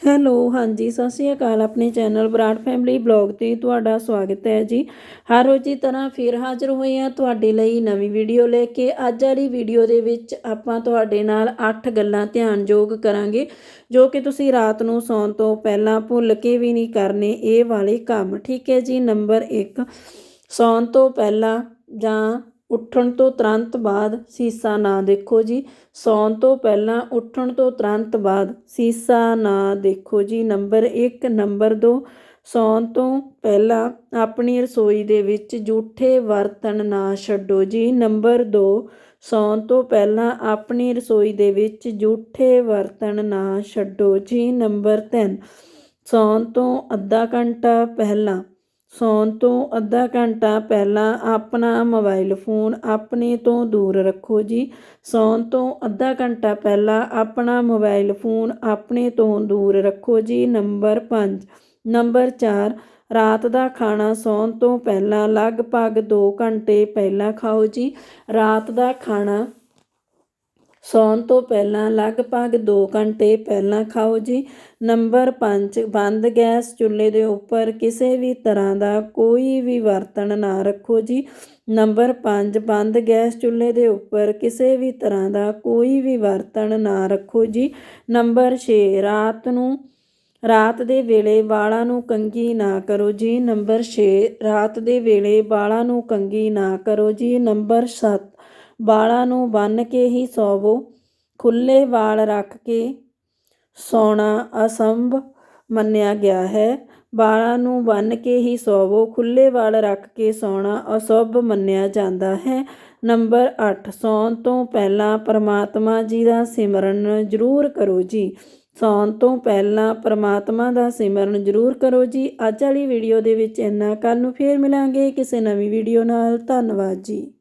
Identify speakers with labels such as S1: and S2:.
S1: Hello, ਹਾਂਜੀ, ਸਤਿ ਸ਼੍ਰੀ ਅਕਾਲ ਆਪਣੇ ਚੈਨਲ ਬਰਾੜ ਫੈਮਿਲੀ ਬਲੌਗ ਤੇ ਤੁਹਾਡਾ ਸਵਾਗਤ ਹੈ ਜੀ। ਹਰ ਰੋਜ਼ ਦੀ ਤਰ੍ਹਾਂ ਫਿਰ ਹਾਜ਼ਰ ਹੋਏ ਹਾਂ ਤੁਹਾਡੇ ਲਈ ਨਵੀਂ ਵੀਡੀਓ ਲੈ ਕੇ। ਅੱਜ ਵਾਲੀ ਵੀਡੀਓ ਦੇ ਵਿੱਚ ਆਪਾਂ ਤੁਹਾਡੇ ਨਾਲ 8 ਗੱਲਾਂ ਧਿਆਨਯੋਗ ਕਰਾਂਗੇ, ਜੋ ਕਿ ਤੁਸੀਂ ਰਾਤ ਨੂੰ ਸੌਣ ਤੋਂ ਪਹਿਲਾਂ ਭੁੱਲ ਕੇ ਵੀ ਨਹੀਂ ਕਰਨੇ ਇਹ ਵਾਲੇ ਕੰਮ। ਠੀਕ ਹੈ ਜੀ, ਨੰਬਰ 1 ਸੌਣ ਤੋਂ ਪਹਿਲਾਂ ਜਾਂ ਉੱਠਣ ਤੋਂ ਤੁਰੰਤ ਬਾਅਦ ਸੀਸਾ ਨਾ ਦੇਖੋ ਜੀ। ਸੌਣ ਤੋਂ ਪਹਿਲਾਂ ਉੱਠਣ ਤੋਂ ਤੁਰੰਤ ਬਾਅਦ ਸੀਸਾ ਨਾ ਦੇਖੋ ਜੀ। ਨੰਬਰ 1 ਨੰਬਰ 2 ਸੌਣ ਤੋਂ ਪਹਿਲਾਂ ਆਪਣੀ ਰਸੋਈ ਦੇ ਵਿੱਚ ਜੂਠੇ ਬਰਤਨ ਨਾ ਛੱਡੋ ਜੀ। ਨੰਬਰ 2 ਸੌਣ ਤੋਂ ਪਹਿਲਾਂ ਆਪਣੀ ਰਸੋਈ ਦੇ ਵਿੱਚ ਜੂਠੇ ਬਰਤਨ ਨਾ ਛੱਡੋ ਜੀ। ਨੰਬਰ 3 ਸੌਣ ਤੋਂ ਅੱਧਾ ਘੰਟਾ ਪਹਿਲਾਂ ਸੌਣ ਤੋਂ ਅੱਧਾ ਘੰਟਾ ਪਹਿਲਾਂ ਆਪਣਾ ਮੋਬਾਈਲ ਫੋਨ ਆਪਣੇ ਤੋਂ ਦੂਰ ਰੱਖੋ ਜੀ। ਸੌਣ ਤੋਂ ਅੱਧਾ ਘੰਟਾ ਪਹਿਲਾਂ ਆਪਣਾ ਮੋਬਾਈਲ ਫੋਨ ਆਪਣੇ ਤੋਂ ਦੂਰ ਰੱਖੋ ਜੀ। ਨੰਬਰ 5 ਨੰਬਰ 4 ਰਾਤ ਦਾ ਖਾਣਾ ਸੌਣ ਤੋਂ ਪਹਿਲਾਂ ਲਗਭਗ 2 ਘੰਟੇ ਪਹਿਲਾਂ ਖਾਓ ਜੀ। ਰਾਤ ਦਾ ਖਾਣਾ ਸੌਣ ਤੋਂ ਪਹਿਲਾਂ, ਲਗਭਗ 2 ਘੰਟੇ ਪਹਿਲਾਂ ਖਾਓ ਜੀ। ਨੰਬਰ 5 ਬੰਦ ਗੈਸ ਚੁੱਲ੍ਹੇ ਦੇ ਉੱਪਰ ਕਿਸੇ ਵੀ ਤਰ੍ਹਾਂ ਦਾ ਕੋਈ ਵੀ ਬਰਤਨ ਨਾ ਰੱਖੋ ਜੀ। ਨੰਬਰ 5 ਬੰਦ ਗੈਸ ਚੁੱਲ੍ਹੇ ਦੇ ਉੱਪਰ ਕਿਸੇ ਵੀ ਤਰ੍ਹਾਂ ਦਾ ਕੋਈ ਵੀ ਬਰਤਨ ਨਾ ਰੱਖੋ ਜੀ। ਨੰਬਰ 6 ਰਾਤ ਨੂੰ, ਰਾਤ ਦੇ ਵੇਲੇ ਵਾਲਾਂ ਨੂੰ ਕੰਗੀ ਨਾ ਕਰੋ ਜੀ। ਨੰਬਰ 6 ਰਾਤ ਦੇ ਵੇਲੇ ਵਾਲਾਂ ਨੂੰ ਕੰਗੀ ਨਾ ਕਰੋ ਜੀ। ਨੰਬਰ 7 ਵਾਲਾਂ ਨੂੰ ਬੰਨ੍ਹ ਕੇ ਹੀ ਸੌਵੋ ਖੁੱਲੇ ਵਾਲ ਰੱਖ ਕੇ ਸੌਣਾ ਅਸੰਭ ਮੰਨਿਆ ਗਿਆ ਹੈ। ਵਾਲਾਂ ਨੂੰ ਬੰਨ੍ਹ ਕੇ ਹੀ ਸੌਵੋ ਖੁੱਲੇ ਵਾਲ ਰੱਖ ਕੇ ਸੌਣਾ ਅਸੁਭ ਮੰਨਿਆ ਜਾਂਦਾ ਹੈ। ਨੰਬਰ 8 ਸੌਣ ਤੋਂ ਪਹਿਲਾਂ ਪਰਮਾਤਮਾ ਜੀ ਦਾ ਸਿਮਰਨ ਜ਼ਰੂਰ ਕਰੋ ਜੀ। ਸੌਣ ਤੋਂ ਪਹਿਲਾਂ ਪਰਮਾਤਮਾ ਦਾ ਸਿਮਰਨ ਜ਼ਰੂਰ ਕਰੋ ਜੀ। ਅੱਜ ਵਾਲੀ ਵੀਡੀਓ ਦੇ ਵਿੱਚ ਇੰਨਾ। ਕੱਲ ਨੂੰ ਫੇਰ ਮਿਲਾਂਗੇ ਕਿਸੇ ਨਵੀਂ ਵੀਡੀਓ ਨਾਲ। ਧੰਨਵਾਦ ਜੀ।